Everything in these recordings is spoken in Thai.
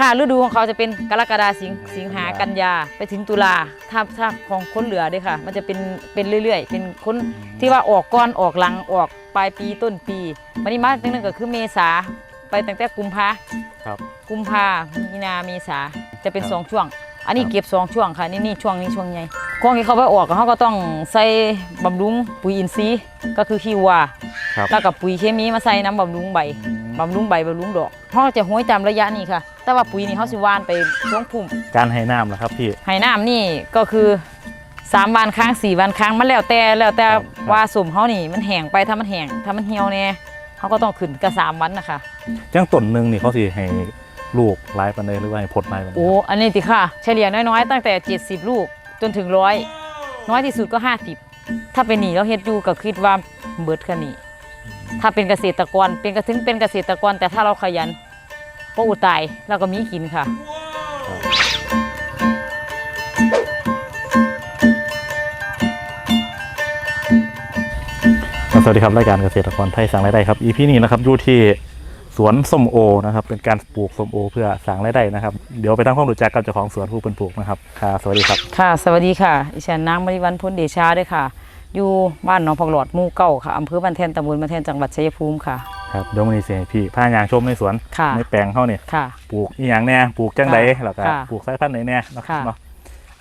ค่ะฤดูของเขาจะเป็นกรกฎาสิงสิงหากันยาไปถึงตุลาถ้าถ้าของคนเหลือเด้วยค่ะ มันจะเป็นเป็นเรื่อยๆ เป็นคนที่ว่าออกก้อนออกหลังออกปลายปีต้นปีมันนี้มาตั้งนึงก็คือเมษาไปตั้งแต่กุมภาครับกุมภามีนาเมษาจะเป็นครับสองช่วง อันนี้ครับเก็บสองช่วงค่ะนี่นี่ช่วงนี้ช่วงใหญ่ช่วงที่เขาไปออกเขาก็ต้องใส่บำรุงปุ๋ยอินทรีย์ก็คือขี้วัวครับแล้วกับปุ๋ยเคมีมาใส่น้ำบำรุงใบบำรุงใบบำรุงดอกเขาจะห้อยตามระยะนี้ค่ะ แต่ว่าปุ๋ยนี่เขาสิหว่านไปช่วงพุ่มการให้น้ำนะครับพี่ให้น้ำนี่ก็คือ3วันครั้ง4วันครั้งมันแล้วแต่แล้วแต่ครับว่าสมเขานี่มันแห้งไปถ้ามันแห้งถ้ามันเหี่ยวเนี่ยเขาก็ต้องขึ้นกับสามวันนะคะจังต้นหนึ่งนี่เขาสิให้ ลูกหลายปันเลยหรือว่าให้ผลหลายปันใดโอ้อันนี้ติค่ะ เฉลี่ยน้อยๆ ตั้งแต่ 70 ลูกจนถึงร้อยน้อยที่สุดก็ 50 ถ้าเป็นหนีเราเฮ็ดอยู่ก็คิดว่าเบิดแค่นี้ถ้าเป็นเกษตรกรเป็นกระถึงเป็นเกษตรกร แต่ถ้าเราขยันก็อุดตายเราก็มีกินค่ะ สวัสดีครับรายการเกษตรกรไทยสั่งรายได้ครับ EP นี้นะครับอยู่ที่ สวนส้มโอนะครับ เป็นการปลูกส้มโอ เพื่อสั่งรายได้นะครับ เดี๋ยวไปทำความรู้จักกับเจ้าของสวนผู้เป็นปลูกนะครับค่ะสวัสดีครับ ค่ะ สวัสดีค่ะดิฉันนางมริวันพ้นเดชาด้วยค่ะ อยู่บ้านหนองผักหลอดหมู่เก้าค่ะอำเภอบันแทนตำบลบันแทนจังหวัดชัยภูมิค่ะ ครับเดี๋ยววันนี้เสียพี่พายางชมในสวนค่ะในแปลงเขาเนี่ยค่ะ ปลูกอีหยังแน่ปลูกจังใดค่ะแล้วก็ค่ะปลูกสายพันธุ์ไหนแน่เนาะค่ะ เนาะ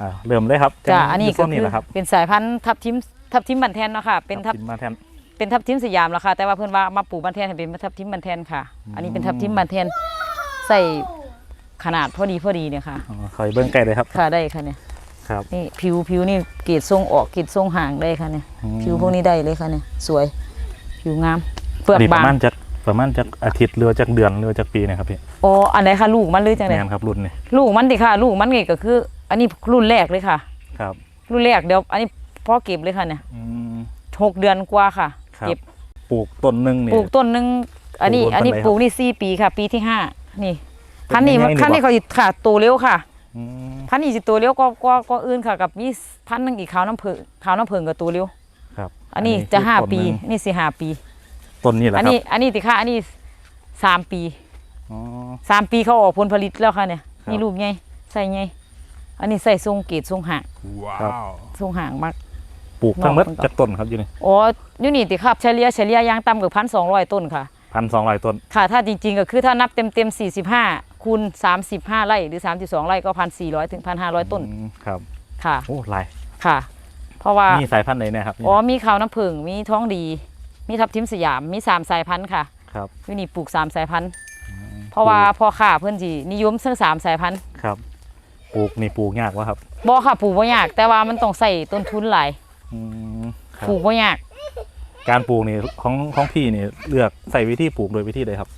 อ่าเริ่มเลยครับจ้ะอันนี้ยู่ก็ส้มนี่คือแหละครับเป็นสายพันธุ์ทับทิมทับทิมบันแทนเนาะค่ะ เป็นทับทิมมาแทน เป็นทับทิมสยามแล้วค่ะ แต่ว่าเพื่อนว่ามาปลูกบันแทนให้เป็นทับทิมบันแทนค่ะ อันนี้เป็นทับทิมบันแทนใส่ขนาดพอดีพอดีเนี่ยค่ะอ๋อคอยเบิ้งใกล้เลยครับ ค่ะได้ค่ะเนี่ยครับ นี่ผิวผิวนี่เกรดทรงออกเกรดทรงห่างได้ค่ะเนี่ยอืม ผิวพวกนี้ได้เลยค่ะเนี่ยสวยผิวงามเปลือกอันนี้ปบางระมาณจากประมาณจากอาทิตย์หรือว่าจากเดือนหรือว่าจากปีนะครับพี่โอ้อันไหนคะลูกมันหรือจังไดแมนครับรุ่นนี่ลูกมันดิค่ะ ลูกมันนี่ก็คือ อันนี้รุ่นแรกเลยค่ะ ครับรุ่นแรกเดี๋ยวอันนี้พ่อเก็บเลยค่ะเนี่ยอืมหกเดือนกว่าค่ะ ครับ เก็บปลูกต้นหนึ่งนี่ ปลูกต้นหนึง อันนี้ ปลูกต้นอันนี้ปานใดครับปลูกนี่สี่ปีค่ะ ปีที่ห้านี่เป็นพันธุ์นี้ยังไงนี่พันธุ์นี้บ่เขาสิค่ะโตเร็วค่ะ อืมพันธุ์นี้สิโตเร็วก็ก็ก็อื่นค่ะ กับมีพันธุ์หนึงอีกขาวน้ำผึ้งขาวน้ำผึ้งกับโตเร็ว ครับอันนี้คือจะห้าต้นปีนึ่งนี่สิห้าปี ต้นนี่แหละอันครับนี้อันนี้ติค่ะอันนี้สามปีอ๋อ สามปีเขาออกผลผลิตแล้วค่ะเนี่ยครับ นี่ลูกไงใส่ไงอันนี้ใส่ทรงเกตทรงห่างครับทรงห่างมาก ปลูกทั้งหมดนอกมันก็จากต้นครับอยู่นี่อ๋อยูนี่ติครับเฉลี่ยเฉลี่ยยางต่ำกว่าพันสองร้อยต้นค่ะพันสองร้อยต้นค่ะ ถ้าจริงๆ ก็คือถ้านับเต็มเต็มสี่สิบห้าคูณสามสิบห้าไร่หรือสามสิบสองไร่ก็พันสี่ร้อยถึงพันห้าร้อยต้นอืมครับค่ะโอ้หลายค่ะ เพราะว่านี่สายพันธุ์ไหนเนี่ยครับอ๋อมีขาวน้ำผึ้งมีท้องดี มีทับทิมสยามมีสามสายพันธุ์ค่ะครับยูนี่ปลูกสามสายพันธุ์เพราะว่าพ่อค้าเพื่อนจีนิยมซึ่งสามสายพันธุ์ครับ ปลูกนี่ปลูกยากวะครับบ่ค่ะปลูกบ่ยาก แต่ว่ามันต้องใส่ต้นทุนหลาย อืมครับ ปลูกบ่ยากการปลูกนี่ของของพี่นี่เลือกใส่วิธีปลูกโดยวิธีใดครับ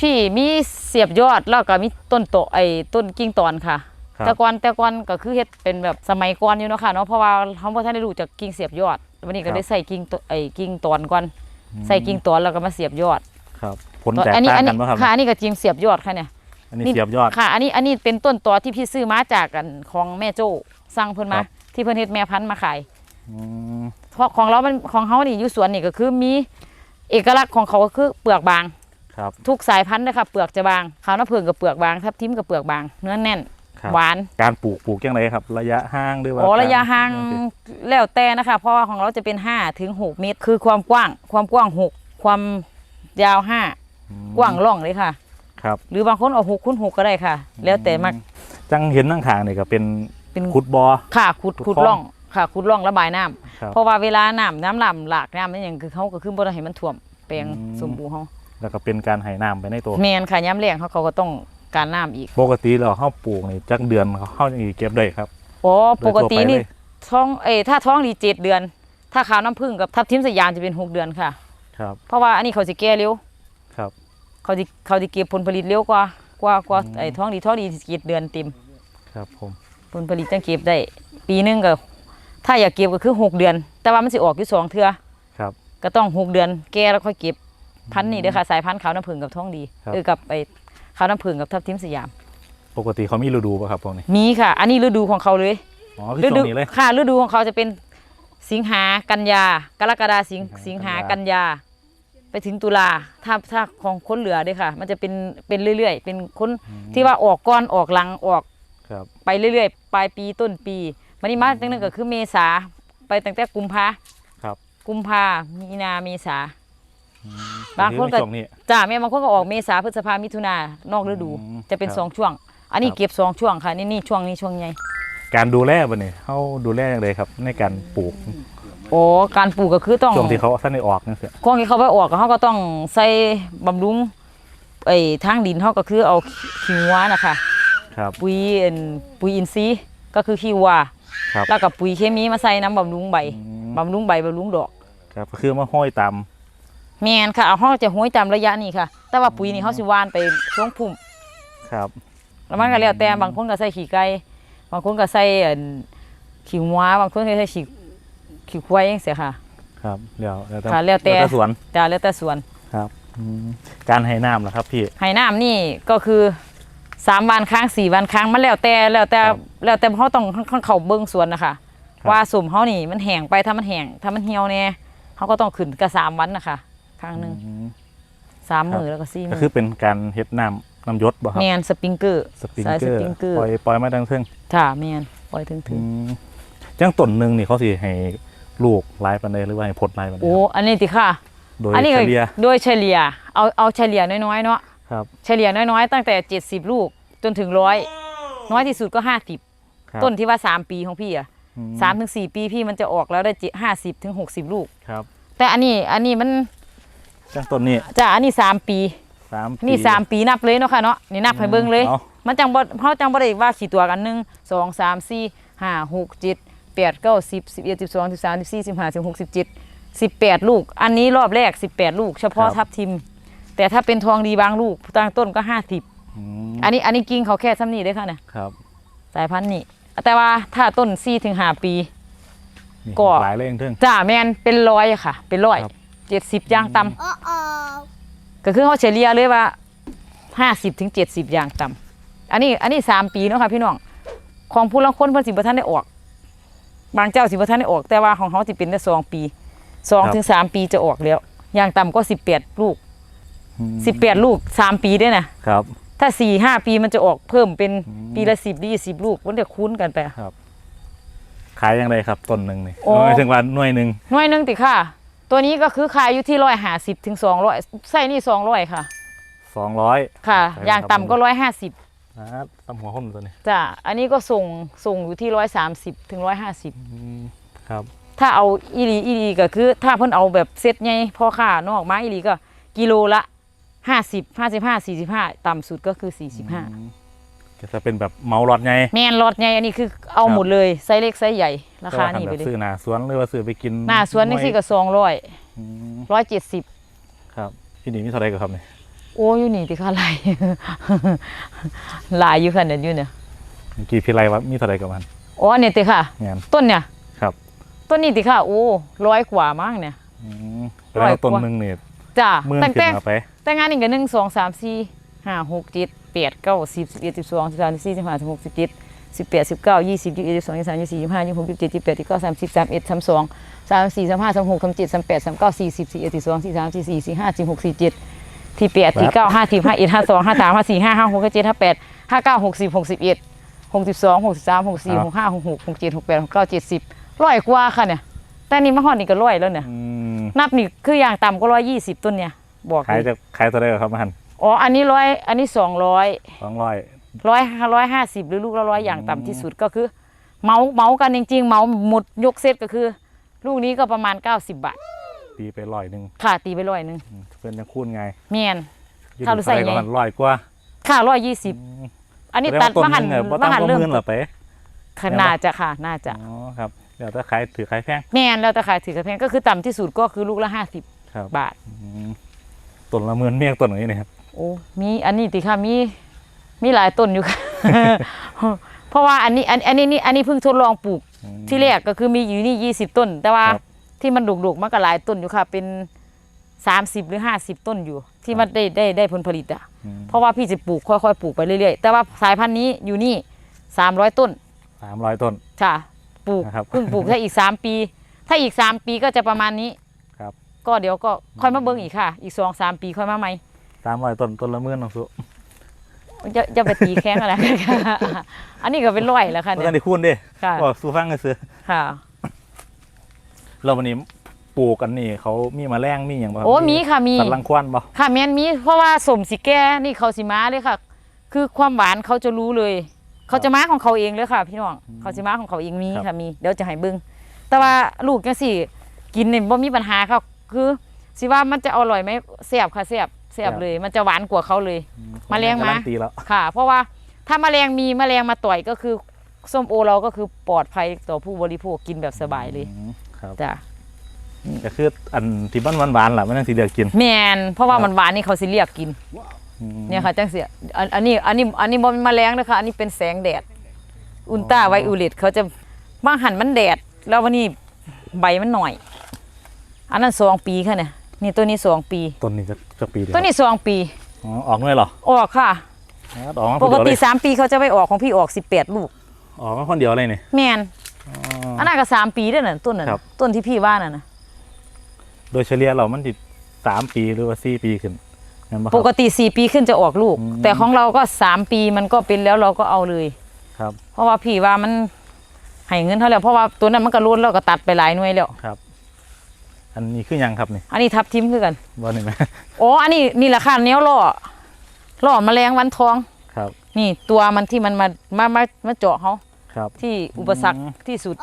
พี่มีเสียบยอดแล้วก็มีต้นโตไอ้ต้นกิ่งตอนค่ะ ครับ แต่ก่อนแต่ก่อนก็คือเฮ็ดเป็นแบบสมัยก่อนอยู่เนาะค่ะเนาะเพราะว่าเขาบ่ทันได้รู้จักกิ่งเสียบยอดวันนี้ก็ได้ใส่กิ่งตไอ้กิ่งตอนก่อนใส่กิ่งตอนแล้วก็มาเสียบยอดครับผลแตกอันี้ต่างอักันไหมครับ ค่ะอันนี้ก็จริงเสียบยอดค่ะเนี่ย อันนี้เสียบยอด ค่ะ อันนี้ อันนี้เป็นต้นตอที่พี่ซื้อมาจากกันของแม่โจ้สั่งเพิ่นมา ครับ ที่เพิ่นเฮ็ดแม่พันธุ์มาขายอืม เพราะของเรามันของเฮานี่อยู่สวนนี่ก็คือมีเอกลักษณ์ของเขาก็คือเปลือกบางครับ ทุกสายพันธุ์นะคะเปลือกจะบางขาวน้ำผึ้งกับเปลือกบางทับทิมกับเปลือกบาง เนื้อแน่นครับหวานการปลูกปลูกยังไงครับ ระยะห่างหรือว่าโอ้ระยะกห่างโอเคแล้วแต่นะคะ เพราะว่าของเราจะเป็น5ถึง6เมตร คือความกว้าง ความกว้าง 6 ความยาวอืม5กว้างร่องเลยค่ะ ครับ หรือบางคนเอา6คูณ6ก็ได้ค่ะ แล้วแต่มักจังเห็นนั่งขางนี่ก็เป็นเป็นขุดบอค่ะขุดขุขุดดคลองร่อง ค่ะขุดร่องระบายน้ำครับเพราะว่าเวลาน้ำน้ำหลำหลากน้ำนั่นอย่างคือเขาก็คือบ่ได้ให้มันท่วมแปลงอืม สมบูรณ์เขาแล้วก็เป็นการให้น้ำไปในตัวแมนค่ะย้ำแรงเขาเขาก็ต้องการน้ำอีกปกติเราเข้าปลูกนี่จักเดือนเขาเข้าอย่างนี้เก็บได้ครับโอ้โดปยกทั่วติไปนี่เลยท้องเอยถ้าท้องดีเจ็ดเดือน ถ้าขาวน้ำผึ้งกับทับทิมสยามจะเป็นหกเดือนค่ะ ครับเพราะว่าอันนี้เขาจะแก่เร็วครับ เขาจะเขาจะเก็บผลผลิตเร็วกว่ากว่ากว่าอืม ไอ้ท้องดีท้องดีสิเก็บเดือนเต็ม ครับผมผลผลิตจังเก็บได้ ปีหนึงก็ ถ้าอยากเก็บก็คือหกเดือน แต่ว่ามันสิออกอยู่สองเทื่อครับ ก็ต้องหกเดือน แก่แล้วค่อยเก็บพันธุ์นี่เด้อค่ะสายพันธุ์ขาวน้ำผึ้งกับท้องดีครับ เออกับไอ้ขาวน้ำผึ้งกับทับทิมสยาม ปกติเขามีฤดูป่ะครับพวกนี้มีค่ะ อันนี้ฤดูของเขาเลย อ๋อคือช่วงนี้เลยค่ะฤดูของเขาจะเป็นสิงหากันยากรกฎาสิงสิสิงงหาหากักันนยายา ไปถึงตุลาถ้าถ้าของคนเหลือเด้อค่ะ มันจะเป็นเป็นเรื่อย ๆ เป็นคนที่ว่าออกก้อนออกหลังออกครับ ไปเรื่อย ๆ ปลายปีต้นปี มันนี่มาตั้งนึงก็คือเมษาไปตั้งแต่กุมภาครับ กุมภามีนาเมษา บางคนก็ในช่วงนี้ จ้าแม่บางคนก็ออกเมษาพฤษภามิถุนานอกฤดู อืมจะเป็นครับ สองช่วง อันนี้ครับเก็บสองช่วงค่ะนี่นี่ช่วงนี้ช่วงใหญ่การดูแลบ่นี่เขาดูแลอย่างไรครับ ในการปลูกโอ้การปลูกก็คือต้อง ช่วงที่เขาสั้นได้ออกนั่นสิช่วงที่เขาไปออกก็เขาก็ต้องใส่บำรุงไอ้ทางดินเขาก็คือเอาขี้วัวนะคะครับ ปุ๋ยเอิ่นปุ๋ยอินทรีย์ก็คือขี้วัว ครับแล้วก็ปุ๋ยเคมีมาใส่น้ำบำรุงใบอืม บำรุงใบบำรุงดอก ครับก็คือมาห้อยตาม แมนค่ะเอาห้องจะห้วยตามระยะนี้ค่ะ แต่ว่าปุ๋ยนี่เขาสิหวานไปช่วงพุ่ม ครับ แล้วมันก็แล้วแต่บางคนก็ใส่ขี้ไก่บางคนก็ใส่เอิ่นขี้วัวบางคนก็ใส่ขี้ขี้ควายจังซี่ค่ะ ครับเดี๋ยวแล้วแต่ค่ะแล้วแต่ สวนจ้าแล้วแต่สวน ครับอืมการให้น้ำล่ะครับพี่ให้น้ำนี่ก็คือ สามวันครั้งสี่วันครั้งมันแล้วแต่แล้วแต่ครับแล้วแต่เขาต้องเขาเขาเบิ้งสวนนะคะครับ ว่าสมเขานี่มันแห้งไปถ้ามันแห้งถ้ามันเหี่ยวเนี่ยเขาก็ต้องขึ้นกระสามวันนะคะครั้งหนึ่งอืม สามครับมือแล้วก็สี่ก็มือคือเป็นการเฮ็ดน้ำน้ำยศบ่ครับ แมนสปริงเกอร์สปริงสายเกสอร์ปริงเกอร์ปล่อยปล่อยมาดังเทิงค่ะแมนปล่อยถึงถึอืงมจังต้นหนึ่งนี่เขาสิให้ลูกหลายปานใดหรือว่าให้ผลหลายปานใดโอ้ครับอันนี้ติค่ะ โดยอันนี้เฉก็ลี่ยโดยเฉลี่ยเอาเอาเฉลี่ยน้อยๆเนาะ ครับเฉลี่ยน้อยๆ ตั้งแต่ 70 ลูกจนถึงร้อยน้อยที่สุดก็ครับ50 ต้นที่ว่า 3 ปีของพี่อะอืมสามถึงสี่ปีพี่มันจะออกแล้วได้ห้าสิบถึงหกสิบลูกครับ แต่อันนี้อันนี้มันจังต้นนี้จะอันนี้สามปีสามนี่ปีสามปีนับเลยเนาะค่ะเนาะนี่นับให้เบิ่งเลยอามันจังบ่เขาจังบ่ได้ว่าขี่ตัวกันหนึ่งสองสามสี่ห้าหกเจ็ดแปดเก้าสิบสิบเอ็ดสิบสองสิบสามสิบสี่สิบห้าสิบหกสิบเจ็ดสิบแปดลูก อันนี้รอบแรกสิบแปดลูก เฉพาะทับทิม แต่ถ้าเป็นทองดีบางลูกตั้งต้นก็ห้าสิบอืมอันนี้อันนี้กิ่งเขาแค่ซ้ำนี่เด้อค่ะเนี่ยครับสายพันธุ์นี่แต่ว่าถ้าต้นสี่ถึงห้าปีนี่ก็หลายเลยเทิงจ้าแมนเป็นร้อยอะค่ะ เป็นร้อยครับเจ็ดสิบย่างต่ำ Uh-oh. ก็คือเขาเฉลี่ยเลยว่าห้าสิบถึงเจ็ดสิบอย่างต่ำอันนี้อันนี้สามปีเนาะค่ะพี่น้องของผู้ละคนเพิ่นสิบ่ทันได้ออก บางเจ้าสิบ่ทันได้ออก แต่ว่าของเขาสิเป็นได้สองปีสองถึงสามปีจะออกแล้ว อย่างต่ำก็สิบแปดลูกอืม สิบแปดลูกสามปีด้วยนะครับ ถ้าสี่ห้าปีมันจะออกเพิ่มเป็นอืมปีละสิบยี่สิบลูกมันจะคุ้นกันไปขายยังไงครับต้นหนึ่งนี่โอ้หมายถึงว่าหน่วยหนึ่งหน่วยหนึงติค่ะ ตัวนี้ก็คือขายอยู่ที่ร้อยห้าสิบถึงสองร้อยไส้นี่สองร้อยค่ะ สองร้อยค่ะใช่อย่างครับต่ำก็ร้อยห้าสิบนะตำหัวคนตัวนี้จ้ะอันนี้ก็ส่งส่งอยู่ที่ร้อยสามสิบถึงร้อยห้าสิบอืมครับ ถ้าเอาอีหลีอีหลีก็คือ ถ้าเพิ่นเอาแบบเซตใหญ่พ่อค้านอกมาอีหลีก็กิโลละ ห้าสิบห้าสิบห้าสี่สิบห้าต่ำสุดก็คือสี่สิบห้าอืมก็จะเป็นแบบเมาหลอดไงแมนรอดใหญ่อันนี้คือเอาครับหมดเลยไซส์เล็กไซส์ใหญ่ราคานี่ไปแต่ว่เลยซื้อหนาสวนหรือว่าซื้อไปกินหน้าสวนนี่สิก็สองร้อยอืมร้อยเจ็ดสิบครับพี่นี่มีเท่าไหรกันครับเนี่ยโอ้อยู่นี่ติค่ะหลายหลายอยู่ขนาดอยู่เนี่ยเมื่อกี่พี่ไรว่ามีเท่าไหรกับมันอ๋อเนี่ยติค่ะงานต้นเนี่ยครับ ต้นนี้ติค่ะโอ้ร้อยกว่ามั้งเนี่ยอืมร้แล้อยวต้นกว่าหนึ่งเนี่ย จ้าหมื่นตั้งขึ้นแต่มาไป แต่งานนี่ก็หนึ่งสองสามสี่ห้าหกเจ็ดแปดเก้าสิบสิบเอ็ดสิบสองสิบสามสิบสี่สิบห้าสิบหกสิบเจ็ดสิบแปดสิบเก้ายี่สิบยี่สิบเอ็ดยี่สิบสองยี่สิบสามยี่สิบสี่ยี่สิบห้ายี่สิบหกยี่สิบเจ็ดยี่สิบแปดยี่สิบเก้าสามสิบสามเอ็ดสามสองสามสี่สามห้าสามหกสามเจ็ดสามแปดสามเก้าสี่สิบสี่เอ็ดสี่สองสี่สามสี่สี่สี่ห้าสี่หกสี่เจ็ดสี่แปดสี่เก้าห้าสิบห้าเอ็ดห้าสองห้าสามห้าสี่ห้าห้าหกห้าเจ็ดห้าแปดห้าเก้าหกสิบหกสิบเอ็ดหกสิบสองหกสิบสามหกสี่หกห้าหกหกหกเจ็ดหกแปดหกเก้าเจ็ดสิบร้อยกว่าค่ะเนี่ยแต่นี่มาฮอดนี่ก็ร้อยแล้วเนี่ย อืม นับนี่คืออย่างต่ำก็ร้อยยี่สิบต้นเนี่ยบอกขายเลยจะขายเท่าไหรครับมันอ๋ออันนี้ร้อยอันนี้สองร้อยสองร้อยร้อยร้อยห้าสิบหรือลูกละร้อยอย่างต่ำที่สุดก็คือ เมาเมากันจริง ๆ เมาหมดยกเซตก็คือ ลูกนี้ก็ประมาณ90บาทตีไปร้อยหนึ่งค่ะตีไปร้อยหนึ่งอืมเพื่อนยังคูณไงเมียนอยู่ถ้าเราใส่เท่าไหรไงกับมันร้อยกว่าค่ะร้อยยี่สิบอันนี้แสดงตัดว่าต้นมาหันหนึงเนี่ยบ่มาต่ำหันกว่าเริ่มหมื่นเหรอไปค่ะน่าจะค่ะน่าจะอ๋อครับ เดี๋ยวถ้าขายถือขายแพงเมียนแล้วแต่ขายถือกระเพงก็คือต่ำที่สุดก็คือลูกละห้าสิบครับบาท อืมต้นละหมื่นเมียงต้นนี้นะครับ โอ้มีอันนี้ติค่ะมีมีหลายต้นอยู่ค่ะ เพราะว่าอันนี้อันอันนี้นี่อันนี้เพิ่งทดลองปลูกอืม ที่แรกก็คือมีอยู่นี่ยี่สิบต้น แต่ว่าครับที่มันดุกๆมันก็หลายต้นอยู่ค่ะ เป็นสามสิบหรือห้าสิบต้นอยู่ ที่มันได้ได้ได้ผลผลิตอะอืม เพราะว่าพี่จะปลูกค่อยๆปลูกไปเรื่อยๆแต่ว่าสายพันธุ์นี้อยู่นี่สามร้อยต้นสามร้อยต้น ค่ะ ปลูกนะครับ เพิ่งปลูกแค่อีกสามปี ถ้าอีกสามปีก็จะประมาณนี้ครับ ก็เดี๋ยวก็ค่อยมาเบิ่งอีกค่ะ อีกสองสามปีค่อยมาใหม่ตามรอยต้นต้นละหมื่นน้องสุจะจะไปตีแข้งอะไรอันนี้ก็เป็นร้อยแล้วค่ะบ่เนี่ทันย ได้คูณเด้ค่ะก็สู้ฟังกันซื้อค่ะแล้ววันนี้ปลูกกันนี่เขามีแมลงมีหยังบ่ครับโอ้มีค่ะมี สัตว์รังควานบ่ค่ะแม่นมีเพราะว่าสมสิแก่นี่เขาสิมาเลยค่ะ คือความหวานเขาจะรู้เลย เขาจะมาของเขาเองเลยค่ะ พี่น้องเขาสิมาของเขาเองมีค่ะมีเดี๋ยวจะให้เบิ่งแต่ว่าลูกจังซี่กินนี่บ่มีปัญหาค่ะคือสิว่ามันจะอร่อยไหมแซ่บค่ะแซ่บแซ่บเลย มันจะหวานกว่าเขาเลยแมลงมากำลัตีแล้ว ค่ะ เพราะว่าถ้าแมลงมีแมลงมาต่อยก็คือส้มโอเราก็คือปลอดภัยต่อผู้บริโภคกินแบบสบายเลยอืมครับ จ้ะก็คืออันที่มันหวานๆล่ะมันจังสิเลือกกิน แมนเพราะว่าครับ มันหวานนี่เขาสิเรียกกินอืม เนี่ยค่ะจังเสียอันอันนี้อันนี้อันนี้บนแมลงนะคะ อันนี้เป็นแสงแดด อุลตราไวโอเลตเขาจะบางหันมันแดด แล้ววันนี้ใบมันหน่อย อันนั้นสองปีค่ะเนี่ยนี่ตัวนี้สองปี ต้นนี้จะจะปีเดียวตัวนี้สองปีอ๋อออกหน่วยเหรอออกค่ะอ๋อออกมาปคนกเดียวเลติยสามปีเขาจะไม่ออกของพี่ออกสิบแปดลูกออกมาคนเดียวเลยนี่แมนอ๋ออันนั้นก็สามปีด้วยน่ะต้นน่ะครับต้นที่พี่ว่าน่ะนะโดยเฉลี่ยเรามันติดสามปีหรือว่าสี่ปีขึ้นงั้น บ่คปรับกติสี่ปีขึ้นจะออกลูก อืม แต่ของเราก็สามปีมันก็เป็นแล้วเราก็เอาเลย ครับเพราะว่าพี่ว่ามันให้เงินเท่าแล้วเพราะว่าตัวนั้นมันก็รุนแล้วก็ตัดไปหลายหน่วยแล้ว ครับ อันนี้คือหยังครับนี่อันนี้ทับทิมคือกันบ่นี่ไหมอ๋ออันนี้นี่แหละค่ะเนี้ยล่อล่อแมลงวันทอง ครับนี่ตัวมันที่มันมามามามาเจาะเขาครับ ที่อุปสรรคอืม ที่สุด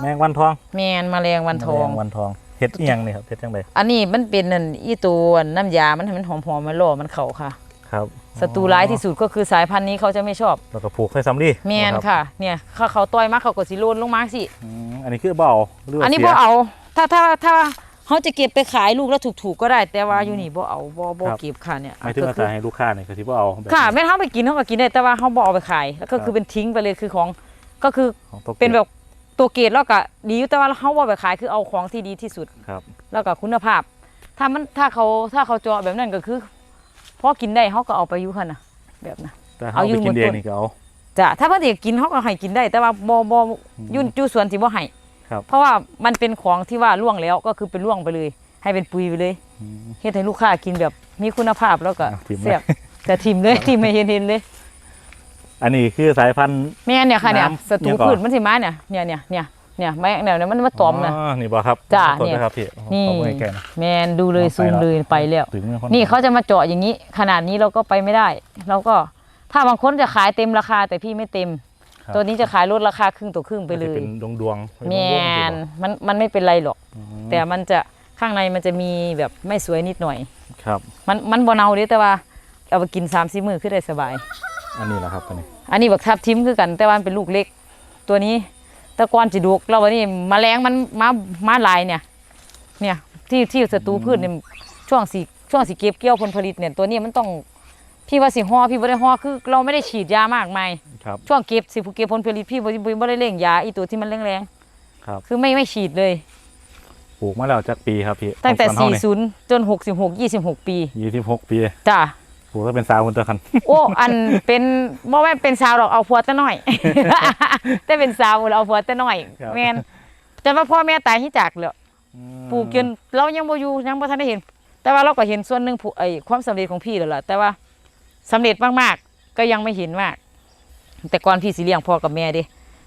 แมงวันทองแมนแมลงวันทอง แมลวันทอง เฮ็ดอีหยังนี่ครับเฮ็ดจังไดอันนี้มันเป็นนั่นอีตัวน้ำยา มันให้มันหอมๆมันล่อมันเข่าค่ะครับศัตรูร้ายที่สุดก็คือสายพันธุ์นี้เขาจะไม่ชอบแล้วก็ผูกใส่ซ้ำลีแมนรับค่ะ เนี่ยเขาเขาต่อยมาเขาก็สิโลนลงมาสิอืมอันนี้คือบ่เอาหรืว่าอันนี้เสียบ่เอา ถ้าถ้าถ้าเขาจะเก็บไปขายลูกแล้วถูกๆก็ได้ แต่ว่าอยู่นี่บ่เอาบ่บ่ครับเก็บค่ะเนี่ยหมายถึงว่าก็คืจะอให้ลูกค้านี่ก็สิบ่เอาแบบค่ะนี้แม่นเขาไปกินเขาก็กินได้แต่ว่าเขาบ่เอาไปขายแล้วก็ครับคือเป็นทิ้งไปเลยคือของก็คือของตกเป็นแบบ ตัวเกรดแล้วก็ดีอยู่แต่ว่าเขาบ่เอาไปขายคือเอาของที่ดีที่สุด ครับแล้วก็คุณภาพ ถ้ามันถ้าเขาถ้าเขาเจาะแบบนั้นก็คือพอกินได้เขาก็เอาไปอยู่ค่ะนะแบบนะ แต่เอาเฮาอยู่ไปกินหมดเองต้นนี่ก็เอา จ้ะถ้าเพิ่นสิกินเขาก็ให้กินได้ แต่ว่าบ่บ่ยุ่นจูสวนสิบ่ให้ครับ เพราะว่ามันเป็นของที่ว่าล่วงแล้วก็คือเป็นล่วงไปเลย ให้เป็นปุ๋ยไปเลยอืมเฮ็ดให้ลูกค้ากินแบบมีคุณภาพแล้วก็อะทิ่มเลย แซ่บแต่ทิมเลยทิมไม่เห็นเห็นเลย อันนี้คือสายพันธุ์ แม่นเนี่ยค่ะเนี่ยน้ำศัตรูเนี่ยก่อนพืชมันสิมาเนี่ยเนี่ยเนี่ยเนี่ยเนี่ยแม่เนี่ยเนี่ยมันมาตอมนะนี่บ่ครับจ้ะขอโทษเนี่ย นะครับพี่นี่ขอมือแกนะ แมนดูเลยเอาไปซูมแล้วเลยไปแล้วถึงมือคนี่เขาจะมาเจาะอย่างนี้ ขนาดนี้เราก็ไปไม่ได้ เราก็ถ้าบางคนจะขายเต็มราคาแต่พี่ไม่เต็ม ครับตัวนี้จะขายลดราคาครึ่งต่อครึ่งไปเลมันยจะเป็นดวงดวงๆเป็นแมวงๆอยู่นบ่มันมันไม่เป็นไรหรอกอืมแต่มันจะข้างในมันจะมีแบบไม่สวยนิดหน่อย ครับมันมันบ่เนาเด้แต่ว่าเอาไปกิน3 4มื้อคือได้สบาย อันนี้แหละครับอันนี้อันนี้บักทับทิมคือกัน แต่ว่ามันเป็นลูกเล็ก ตัวนี้แตะกอนจิดุกแล้ววันนี้แมลงมันมามาหลายเนี่ย เนี่ยที่ที่ศัตรูพืชเนี่ยช่วงสีช่วงสีเก็บเกี่ยวผลผลิตเนี่ยตัวนี้มันต้องพี่ว่าสิห่อพี่บ่ได้ห่อคือ เราไม่ได้ฉีดยามากมายครับ ช่วงเก็บสิผู้เก็บผลผลิตพี่บ่บ่บ่ได้เร่งยาอีตัวที่มันแรงครับๆคือไม่ไม่ฉีดเลยปลูกมาแล้วจักปีครับพี่ตั้งแต่ของสวนเฮานี่40 จน 66 26 ปียี่สิบหกปี จ้า ปลูกถ้าเป็นสาวคนตัวคันโอ้อันเป็นบ่แม่นเป็นสาวดอกเอาผัวแต่น้อย แต่เป็นสาวแล้วเอาผัวแต่น้อยครับแม่นจนว่าพ่อแม่ตายที่จากแล้วปลูกจนเรายังบ่อยู่ยังบ่ทันได้เห็น แต่ว่าเราก็เห็นส่วนหนึ่งผู้ไอ้ความสำเร็จของพี่แล้วล่ะแต่ว่าสำเร็จมากๆ ก็ยังไม่เห็นมาก แต่ก่อนพี่สิเลี้ยงพ่อกับแม่เด้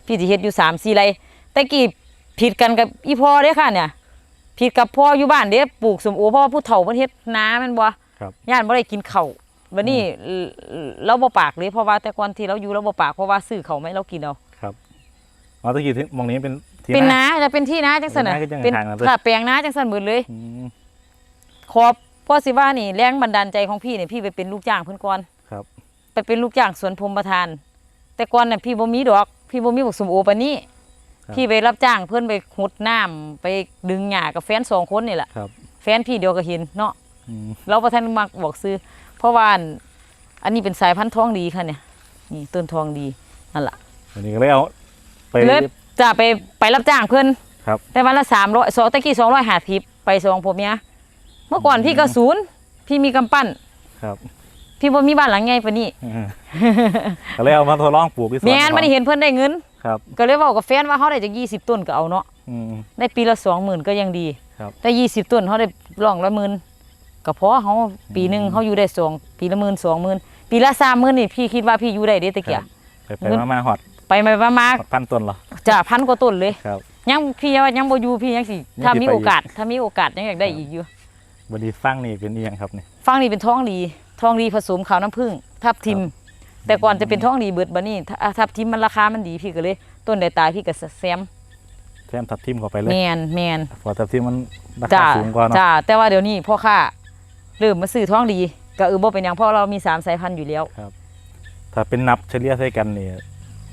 พี่สิเฮ็ดอยู่3 4ไร่แต่กี้ผิดกันกับอีพ่อเด้ค่ะเนี่ยผิดกับพ่ออยู่บ้านเด้ปลูกสมโอเพราะว่าผู้เฒ่าเพิ่นเฮ็ดนาแม่นบ่ครับย่านบ่ได้กินข้าว วันนี้เอ่อเราบ่ปากเลยเพราะว่าแต่ก่อนที่เราอยู่เราบ่ปากเพราะว่าซื้อข้าวไม่เรากินเอาครับอ๋อตะกี้ที่มองนี้เป็นที่เป็นนานาจะเป็นที่นาจังซั่นน่ะเป็นนาก็จังเป็นทางนั้นเลยค่ะแปลงนาจังซั่นหมดเลยอืมขอบพ่อสิว่านี่แรงบันดาลใจของพี่นี่พี่ไปเป็นลูกจ้างเพิ่นก่อนครับ ไปเป็นลูกจ้างสวนพรหมประทาน แต่ก่อนน่ะพี่บ่มีดอก พี่บ่มีบักสมโอปานนี้พี่ไปรับจ้างเพิ่นไปขุดน้ำไปดึงหญ้ากับแฟนสองคนนี่แหละครับแฟนพี่เดียวก็เห็นเนาะอืมเราประทันมักบอกซื้อ เพราะว่าอันอันนี้เป็นสายพันธุ์ทองดีค่ะเนี่ย นี่ต้นทองดีนั่นแหละอันนี้ก็เลยเอาไปเลยจะไปไปรับจ้างเพื่อนครับแต่วันละสามร้อยสองตะกี้สองร้อยห้าสิบไปสองผมเนี่ยเมื่อก่อนพี่ก็ศูนย์พี่มีกำปั้นครับพี่บ่มีบ้านหลังใหญ่ปานนี้อืมก็เลยเอามาทดลองปลูกที่สวนแม่นมันเห็นเพิ่นได้เงินครับ ก็เลยเว้ากับแฟนว่าเขาได้จากยี่สิบต้นก็เอาเนาะอืมได้ปีละสองหมื่นก็ยังดีครับได้ยี่สิบต้นเขาได้ร่องละหมื่น ก็พอเขาปีหนึ่งเขาอยู่ได้สองปีละหมื่นสองหมื่นปีละสามหมื่นนี่พี่คิดว่าพี่อยู่ได้เด้ตะเกียไปไปมามาหอดไปมามามาหอดพันต้นเหรอจะพันกว่าต้นเลยครับยังพี่ว่ายังบ่อยู่พี่ยังสิยังสิถ้ามีไปอีกโอกาสถ้ามีโอกาสยังอยากได้อีกอยู่วันนี้ฟังนี่เป็นเอียงครับนี่ฟังนี่เป็นท้องดีท้องดีผสมขาวน้ำผึ้งทับทิม แต่ก่อนจะเป็นท้องดีเบิดบัดนี้ถ้าทับทิมมันราคามันดีพี่ก็เลย ต้นใดตายพี่ก็แซมแทมทับทิมเข้าไปเลยแมนแมนเพอทับทิมมันราจ้าคาสูงกว่าเนาะจ้าแต่ว่าเดี๋ยวนี้พ่อค้า เริ่มมาซื้อท้องดีก็เออบ่เป็นหยังเพราะเรามีสามสายพันธุ์อยู่แล้ว ถ้าเป็นนับเฉลี่ยใส่กันนี่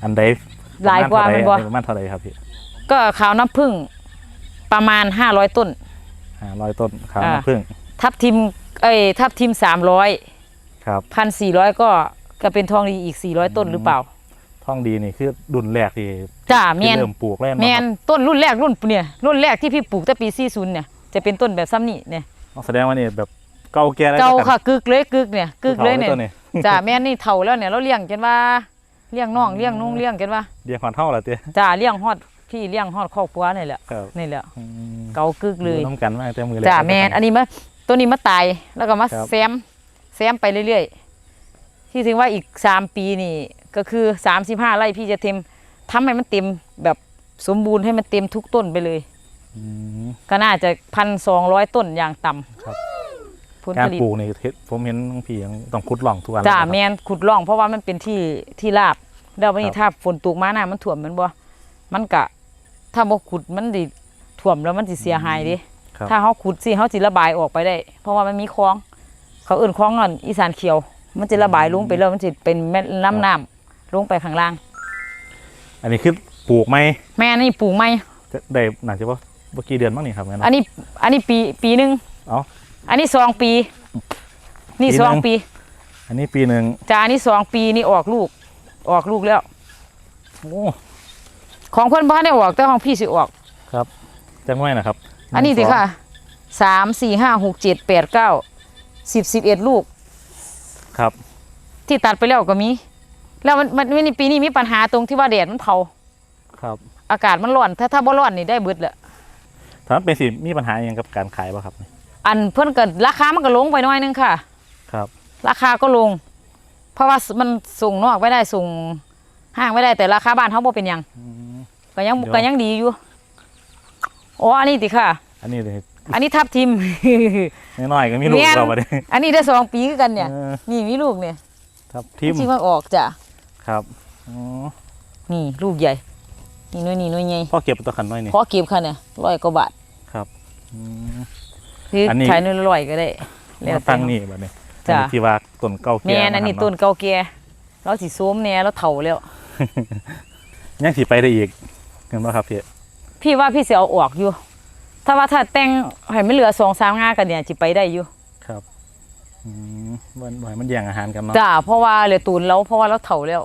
อันใดหลายกว่าประแม่นบ่ณเท่าใดประมาณเท่าไหรครับพี่ก็ขาวน้ำผึ้งประมาณ500ต้น ห้าร้อยต้นขาวอ่าน้ำผึ้งทับทิมเอ้ยทับทิม300ครับพันสี่ร้อยก็ก็เป็นทองดีอีก400ต้นหรือเปล่า ท่องดีนี่คือดุนแรกที่จ้าที่แม่น เริ่มปลูกแล้วแมเนาะนต้นรุ่นแรกรุ่นเนี่ยรุ่นแรกที่พี่ปลูกตั้งปี40เนี่ยจะเป็นต้นแบบซ้ำนี่เนี่ยอ๋อแสดงว่านี่แบบ เก่าแก่แล้วเก่าค่ะกึกเลยกึกเนี่ยกึกเลยเนี่ยตัวนี้จ้าแม่นนี่เฒ่าแล้วเนี่ยเราเลี้ยงกันว่าเลี้ยงน้องเลี้ยงนุ่งเลี้ยงกันว่าเรียกความเท่าละเต้จ้าเลี้ยงฮอดพี่เลี้ยงฮอดครอบครัวนี่แหละครับนี่แหละอืมเก่ากึกเลยอน้ำกันมากแต่มือแรกจ้าแม่นอันนี้มาตัวนี้มาตายแล้วก็มาครับแซมแซมไปเรื่อยๆที่ถึงว่าอีก3ปีนี่ก็คือ35ไร่พี่จะเต็มทำให้มันเต็มแบบสมบูรณ์ให้มันเต็มทุกต้นไปเลยอืมก็น่าจะพันสองร้อยต้นอย่างต่ำครับผ ลการผลิตปลูกนี่เฮ็ดผมเห็นบางพี่ยังต้องขุดหล่องทุกวันจ้าเลยแมนะครับนขุดร่อง เพราะว่ามันเป็นที่ที่ราบแล้ววันนี้ครับถ้าฝนตกมาน้ามันถ่วมแมันบ่ มันกะ ถ้าบ่ขุดมันดิถ่วมแล้วมันสิเสียหายเดิครับ ถ้าเฮาขุดสิเฮาสิระบายออกไปได้ เพราะว่ามันมีคลอง เขาเอิ้นคลองนั่นอีสานเขียว มันจะระบายลงไปแล้วมันสิเป็นแม่น้ำน้ำลงไปข้างล่าง อันนี้คือปลูกไหมแม่นี่ปลูกใหม่จะได้น่าจะว่าเมื่อกี้เดือนบ้างนี่ครับงั้นอันเนาะนี้อันนี้ปีปีหนึงเอ้า อันนี้สองปี นี่ปีหนึ่ง สองปีอันนี้ปีหนึ่งจ้าอันนี้สองปีนี่ออกลูก ออกลูกแล้ว โอ้ของเพื่อนบ้านได้ออกแต่ของพี่สิออก จังไว้นะครับอันนี้สิหงสงค่ะสามสี่ห้าหกเจ็ดแปดเก้าสิบสิบเอ็ดลูกครับที่ตัดไปแล้วก็มี แล้วมันมันมันปีนี้มีปัญหาตรงที่ว่าแดดมันเผาครับอากาศมันร้อน ถ้าถ้าบ่ร้อนนี่ได้เบิดแหละถ้ามันเป็นสิมีปัญหาอย่างกับการขายป่ะครับ อันเพิ่นก็ราคามันก็ลงไปหน้อยนึงค่ะ ครับ ราคาก็ลง เพราะว่ามันส่งนอกไม่ได้ส่งห้างไม่ได้แต่ราคาบ้านเขาบ่เป็นหยังอืมก็ยังเดี๋ยว ก็ยังดีอยู่อ๋ออันนี้ติค่ะ อันนี้เลยอันนี้ทับทิม น้อยๆก็มีลูกแม่นเราไปได้อันนี้ได้สองปีคือกันเนี่ยเออนี่มีลูกเนี่ยครับทิมที่มันออกจ้ะครับอ๋อนี่ลูกใหญ่ นี่น้อยนี่น้อยใหญ่พ่อเก็บตัวขันน้อยนี่พอเก็บค่ะเนี่ยร้อยกว่าบาท อืม คืออนนี้ ขายน้อยละร้อยก็ได้แล้วมาแต่ ตั้งนี่แบบนี้จ้ะ อันนี้ที่ว่าต้นเก่าแก่แม่นอันนี้มาทำต้นเก่าแก่เราสิโซมแน่แล้วเฒ่าแล้ว ยังสิไปได้อีกเห็นไหมครับพี่พี่ว่าพี่สิเอาออกอยู่ ถ้าว่าถ้าแต่งให้มันเหลือสองสามงากันเนี่ยสิไปได้อยู่ครับอืมมันบ่อยมันแย่งอาหารกันเนาะ จ้าเพราะว่าเหลือตูนเราเพราะว่าเราเฒ่าแล้ว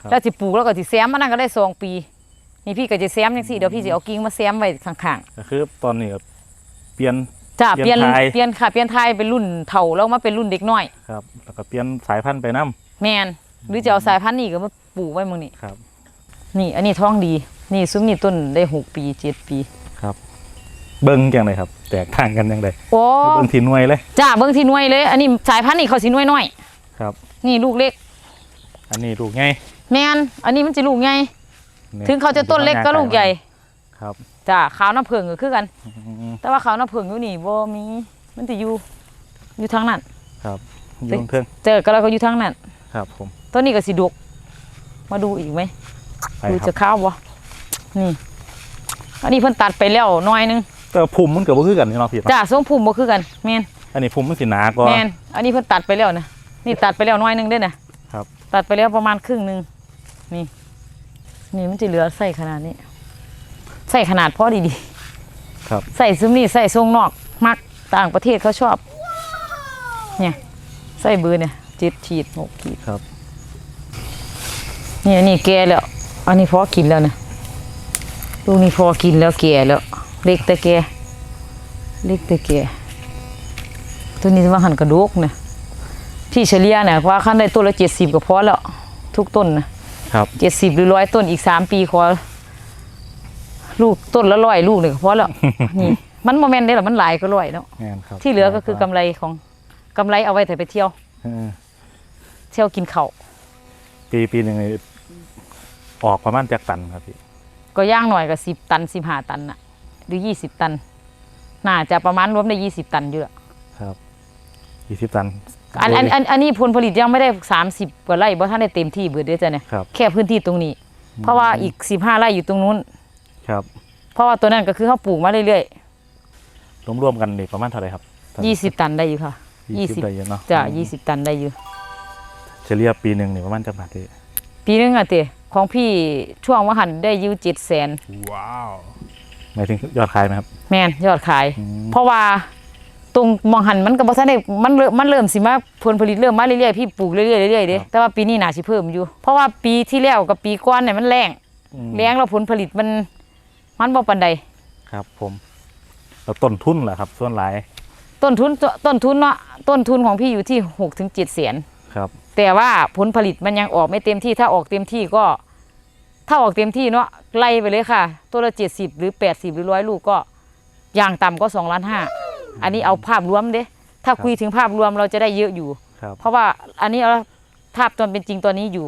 ครับ แล้วสิปลูกแล้วก็สิแซมมันนั่นก็ได้สองปี นี่พี่ก็จะแซมจังซี่เดี๋ยวพี่สิเอากิ่งมาแซมไว้ข้างๆก็คือตอนนี้ก็เปลี่ยน จ้าเปเปลี่ลี่ยยนนไทยเปลี่ยนค่ะเปลี่ยนไทยเป็นรุ่นเฒ่าแล้วมาเป็นรุ่นเด็กน้อยครับแล้วก็เปลี่ยนสายพันธุ์ไปน้แมนหรือจะเอาสายพันธุ์นี่ก็มาปลูกไว้มึงนี่ำครับ นี่ อันนี้ท้องดีนี่ซุ้มนี่ต้นได้หกปีเจ็ดปีเบิ้งจังเลยครับ แตกต่างกันยังไงโอ้เบิ้งทีหน่วยเลยจ้าเบิ่งที่หน่วยเลย อันนี้สายพันธุ์นี่เขาสิหน่วยน้อยครับ นี่ลูกเล็ก อันนี้ลูกไงแมนอันนี้มันจะลูกใหญ่นี่ถึงเขาจะต้นเล็กก็ลูกใหญ่ครับจ้าขาวน้ำผึ้งก็คือกันอืมแต่ว่าขาวน้ำผึ้งอยู่นี่บ่มีมันจะอยู่อยู่ทางนั้นครับอยุ่งเครื่องเจอก็แล้วก็อยู่ทางนั้นครับผมต้นนี้ก็สิดก มาดูอีกไหมไปดูครัจะบข้าวบ่นี่อันนี้เพิ่นตัดไปแล้วหน้อยนึงแต่ภูมิมันกับว่าคือกันนี่เนาะพี่เนาะจ้าทรงภูมิบ่คือกันแม่นอันนี้ภูมิมันสิหนากว่าแม่นอันนี้เพิ่นตัดไปแล้วนะนี่ตัดไปแล้วหน้อยนึงเด้อนะครับ ตัดไปแล้วประมาณครึ่งหนึงนี่นี่มันจะเหลือใส่ขนาดนี้ ใส่ขนาดพอดีครับๆใส่ซึมนี่ใส่ทรงนอก มักต่างประเทศเขาชอบ เนี่ย ใส่เบอร์เนี่ยเจ็ดขีดหกขีดครับนี่อันนี้แก่แล้ว อันนี้พอกินแล้วนะลูกนี้พอกินแล้วแก่แล้ว เล็กแต่แก่เล็กแต่แก่ตัวนี้ว่าหันกระดูกนะที่เฉลี่ยเนี่ยว่าขั้นได้ต้นละเจ็ดสิบก็พอแล้ว ทุกต้นนะครับเจ็ดสิบหรือร้อยต้นอีกสามปีขอ ลูกต้นละร้อยลูกเนี่ยก็พอแล้ว นี่มันโมเมนต์ได้หรอมันหลายก็ร้อยเนาะแม่นครับที่เหลือก็คือกำไรของกำไรเอาไว้แต่ไปเที่ยวเออเที่ยวกินข้าวปีปีหนึ่งนี่ออกประมาณจากตันครับพี่ก็ย่างหน่อยก็สิบตันสิบห้าตันน่ะ หรือยี่สิบตัน น่าจะประมาณรวมได้ยี่สิบตันอยู่อะ ครับยี่สิบตันอันอันอันอันนี้ผลผลิตยังไม่ได้สามสิบกว่าไร่เพราะท่านได้เต็มที่เบิดเด้อจ้ะเนี่ยครับ แค่พื้นที่ตรงนี้ เพราะว่าอีกสิบห้าไร่อยู่ตรงนู้น ครับเพราะว่าตัวนั้นก็คือเขาปลูกมาเรื่อยรวมๆกันนี่ประมาณเท่าไหร่ครับๆยี่สิบตันได้อยู่ค่ะยี่สิบได้เยอะเนาะจ้ะยี่สิบตันได้อยู่ เฉลี่ยปีหนึ่งนี่ประมาณจักบาทพี่ปีนึงอะเตะของพี่ช่วงว่าหันได้อยูเจ็ดแสนหมายถึงยอดขายไหมครับ แมนยอดขาย อืม เพราะว่าตรงมองหันมันก็บ่ทันได้มันเริ่มมันเริ่มสิมาผลผลิตเริ่มมาเรื่อยๆพี่ปลูกเรื่อยๆเรื่อยๆเด้แต่ว่าปีนี้น่าสิเพิ่มอยู่ เพราะว่าปีที่แล้วกับปีก่อนเนี่ยมันแรงอืม แรงแล้วผลผลิตมัน มันบ่ปานใดครับ ผมแล้วต้นทุนล่ะครับ ส่วนหลายต้นทุนต้นทุนเนาะต้นทุนของพี่อยู่ที่6ถึง7แสนครับ แต่ว่าผลผลิตมันยังออกไม่เต็มที่ถ้าออกเต็มที่ก็ ถ้าออกเต็มที่เนาะไล่ไปเลยค่ะ ตัวละ70หรือ80หรือร้อยลูกก็อย่างต่ำก็2ล้านห้าอันนี้เอาภาพรวมเด้ถ้าคุยถึงภาพรวมเราจะได้เยอะอยู่ครับเพราะว่าอันนี้เอาภาพตอนเป็นจริงตัวนี้อยู่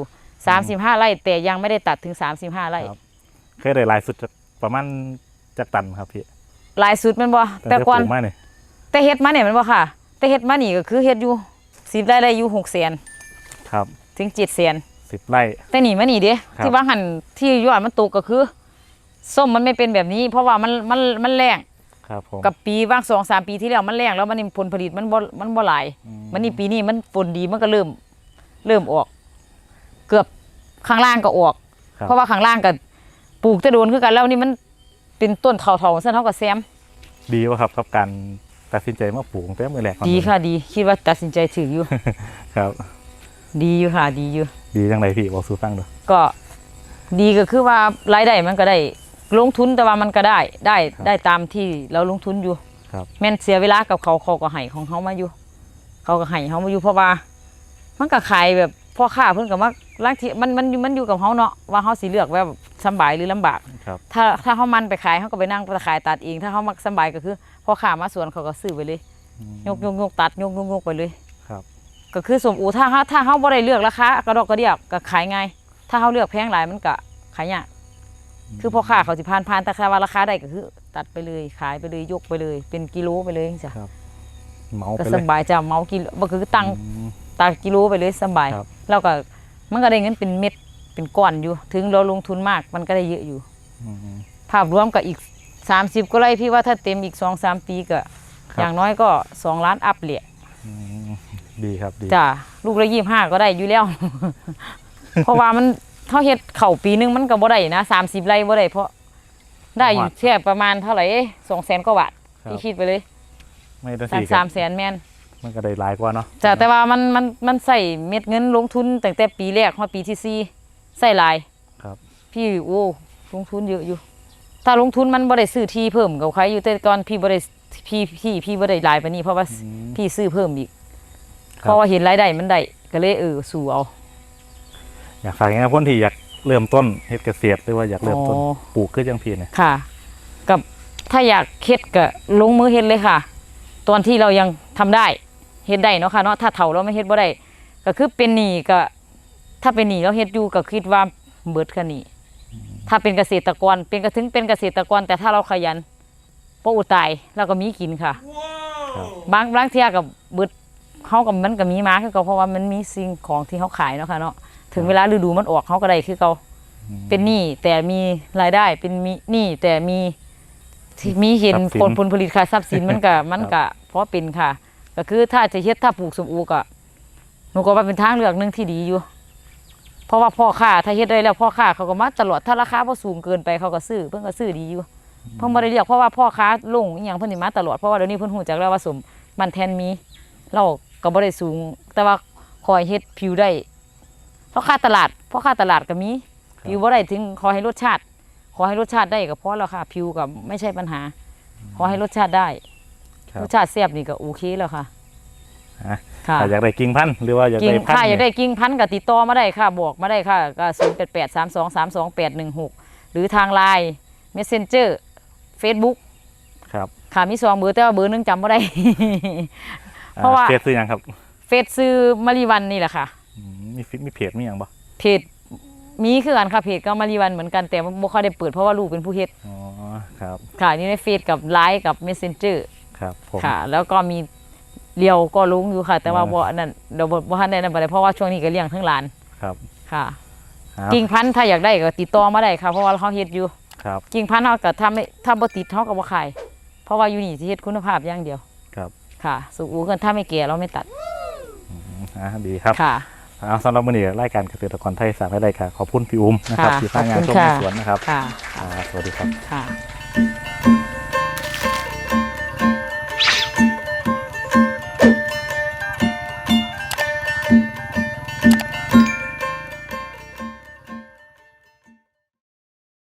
35ไร่แต่ยังไม่ได้ตัดถึง35ไร่ครับเคยได้หลายสุดจะ ประมาณจักตันครับพี่หลายสุดแมันบ่แต่แต่ก่อนปลูกมาเนี่ยแต่เฮ็ดมาเนี่ยแมันบ่ค่ะ แต่เฮ็ดมานี่ก็คือเฮ็ดอยู่10ไร่ได้อยู่6แสนครับถึง7แสนสิบไร่ แต่นี่มานี่เด้ครับ ที่ว่าหันที่ยอดมันตกก็คือส้มมันไม่เป็นแบบนี้ เพราะว่ามันมันมันแรงครับผม กับปีว่างสองสามปีที่แล้วมันแรงแล้วมันนี่ผลผลิตมันบ่มันบ่หลาย อืม มันนี่ปีนี้มันฝนดีมันก็เริ่ม เริ่มออก เกือบข้างล่างก็ออกครับเพราะว่าข้างล่างก็ ปลูกจะโดนคือกันแล้วนี่มันเป็นต้นเถาๆซะเท่ากับแซมดีวะครับกับการตัดสินใจมาปลูกตั้งแต่มือแรกของดีผมค่ะดี คิดว่าตัดสินใจถืออยู่ ครับ ดีอยู่ค่ะดีอยู่ ดีจังไรพี่บอกสู้ฟังดูก็ดีก็คือว่ารายได้มันก็ได้ ลงทุนแต่ว่ามันก็ได้ได้ได้ตามที่เราลงทุนอยู่ครับแม่นเสียเวลากับเขาเขาก็ให้ของเขามาอยู่ เขาก็ให้เขามาอยู่เพราะว่า มันก็ขายแบบ พ่อค้าเพิ่นก็มาลางทีมันมันมันอยู่กับเขาเนาะว่าเขาสิเลือกว่าสำบายหรือลำบาก ครับ ถ้าถ้าเขามันไปขายเขาก็ไปนั่งไปขายตัดเอง ถ้าเขามักสำบายก็คือพ่อค้ามาสวนเขาก็ซื้อไปเลยอืมยกยกยกตัดยกยกยกไปเลย ครับ ก็คือสมอูถ้าเขาถ้าเขาบ่ได้เลือกราคากระดอกกระเดียกก็ขายง่าย ถ้าเขาเลือกแพงหลายมันก็ขายยากคือพ่อค้าเขาสิพานพานแต่ค่าว่าราคาได้ก็คือ ตัดไปเลยขายไปเลยยกไปเลย เป็นกิโลไปเลยจ้ะเหมาก็ไปสเลยบายจ้ะเมากิโลบ่คือตังอืม ตักกิโลไปเลยสบาย ครับแล้วก็มันก็ได้เงินเป็นเม็ดเป็นก้อนอยู่ ถึงเราลงทุนมากมันก็ได้เยอะอยู่ อืม ภาพรวมกับอีก 30ก็ไร่พี่ว่าถ้าเต็มอีก 2-3 ปีก็ ครับ อย่างน้อยก็ 2 ล้านอัพเหลี่ยอืมดีครับดี จ้ะลูกละ25ก็ได้อยู่แล้ว เพราะว่ามันเท่าเฮ็ดเข่าวปีนึงมันก็บ่ได้นะ 30 ไร่บ่ได้เพราะ ได้อยู่แค่ประมาณเท่าไหร่200,000กว่าบาทครับพี่คิดไปเลยไม่ได้สามสี่สามแสนแม่น มันก็ได้หลายกว่าเนาะจ้ะแต่ว่ามันมันมันใส่เม็ดเงินลงทุนตั้งแต่ปีแรกฮอดปีที่สี่ใส่หลายครับ พี่โอ้ลงทุนเยอะอยู่ ถ้าลงทุนมันบ่ได้ซื้อที่เพิ่มกับใครอยู่แต่ก่อนพี่บ่ได้พี่พี่พี่บ่ได้หลายปานนี้เพราะว่าอืม พี่ซื้อเพิ่มอีกครับเพราะว่าเห็นรายได้มันได้ก็เลยเออสู่เอา อยากฝากยังไงคนที่อยากเริ่มต้นเฮ็ดเกษตรหรือว่าอยากเริ่มต้นอ๋อ ปลูกขึ้นยังพี่เนี่ยค่ะ กับถ้าอยากเฮ็ดก็ลงมือเฮ็ดเลยค่ะ ตอนที่เรายังทำได้ เฮ็ดได้เนาะค่ะเนาะถ้าเฒ่าเราไม่เฮ็ดบ่ได้ก็คือเป็นหนี้ก็ ถ้าเป็นหนี้เราเฮ็ดอยู่ก็คิดว่าเบิดค่ะหนี้ถ้าเป็นเกษตรกรเป็นกระถึงเป็นเกษตรกร แต่ถ้าเราขยันบ่อุดตายเราก็มีกินค่ะครับบางบางเที่ยกับเบิดเขากับมันก็มีมาคือเก่าเพราะว่ามันมีสิ่งของที่เขาขายเนาะค่ะเนาะถึงเวลาฤดูมันออกเขาก็ได้คือเก่าอืมเป็นหนี้แต่มีรายได้เป็นมีหนี้แต่มีที่มีเห็นทรัพย์สินผลผลผลิตค่ะทรัพย์สินมันก็มันก็เพราะเป็นค่ะ ก็คือถ้าจะเฮ็ดถ้าปลูกสมอูก็หนูก็ว่าเป็นทางเลือกหนึ่งที่ดีอยู่ เพราะว่าพ่อค้าถ้าเฮ็ดได้แล้วพ่อค้าเขาก็มาตลอดถ้าราคาบ่สูงเกินไปเขาก็ซื้อเพิ่นก็ซื้อดีอยู่เพิ่นบ่ได้เรียกเพราะว่าพ่อค้าลงอีหยังเพิ่นนี่มาตลอดเพราะว่าเดี๋ยวนี้เพิ่นฮู้จักแล้วว่าสมมันแทนมีเราก็บ่ได้สูง แต่ว่าคอยเฮ็ดผิวได้เพราะค่าตลาดเพราะค่าตลาดก็มีผิวบ่ได้ถึงขอให้รสชาติ ขอให้รสชาติได้ก็พอแล้วค่ะผิวก็ไม่ใช่ปัญหา ขอให้รสชาติได้ ครับ รสชาติแซ่บนี่ก็โอเคแล้วค่ะอะค่ะถ้าอยากได้กิ่งพันธุ์หรือว่าอยากกิ่งได้พันค่ะธุ์อยากเนี่ยได้กิ่งพันธุ์ก็ติดต่อมาได้ค่ะ บอกมาได้ค่ะก็ศูนย์แปดแปดสามสองสามสองแปดหนึ่งหกหรือทางไลน์ Messenger Facebook ครับค่ะมีสองเบอร์แต่ว่าเบอร์หนึงจำไม่ได้ เพราะว่า อ่เฟซซื้อยังครับเฟซซื้อมาริวันนี่แหละค่ะ อืมมีฟิมีเพจมีอย่างบ่เพจมีคือกันค่ะเพจก็มาริวันเหมือนกันแต่ว่าบ่ค่อยได้เปิดเพราะว่าลูกเป็นผู้เฮ็ดอ๋อครับค่ะนี่ในเฟซกับไลน์กับ Messenger ครับผมค่ะ แล้วก็มีเลียวก็ลงอยู่ค่ะ แต่ว่าอ่าบ่อันนั้นเดี๋ยวบ่บ่ทันได้นั่นบ่ได้เพราะว่าช่วงนี้ก็เลี้ยงทั้งหลานครับค่ะครับกิ่งพันธุ์ถ้าอยากได้ก็ติดต่อมาได้ค่ะ เพราะว่าเขาเฮ็ดอยู่ครับ กิ่งพันธุ์เฮาก็ถ้าไม่ถ้าบ่ติดเฮาก็บ่ขายเพราะว่าอยู่นี่สิเฮ็ดคุณภาพอย่างเดียวครับ ค่ะ สุกอูเกินถ้าไม่แก่เราไม่ตัดอ่าดีครับค่ะ เอาสำหรับมื้อนี้รายการเกษตรกรไทยสร้างรายได้ค่ะขอบคุณพี่อุ้มนะครับค่ะที่พางานขอบชคุมณในค่ะ สวนนะครับค่ะอ่าสวัสดีครับ ค่ะ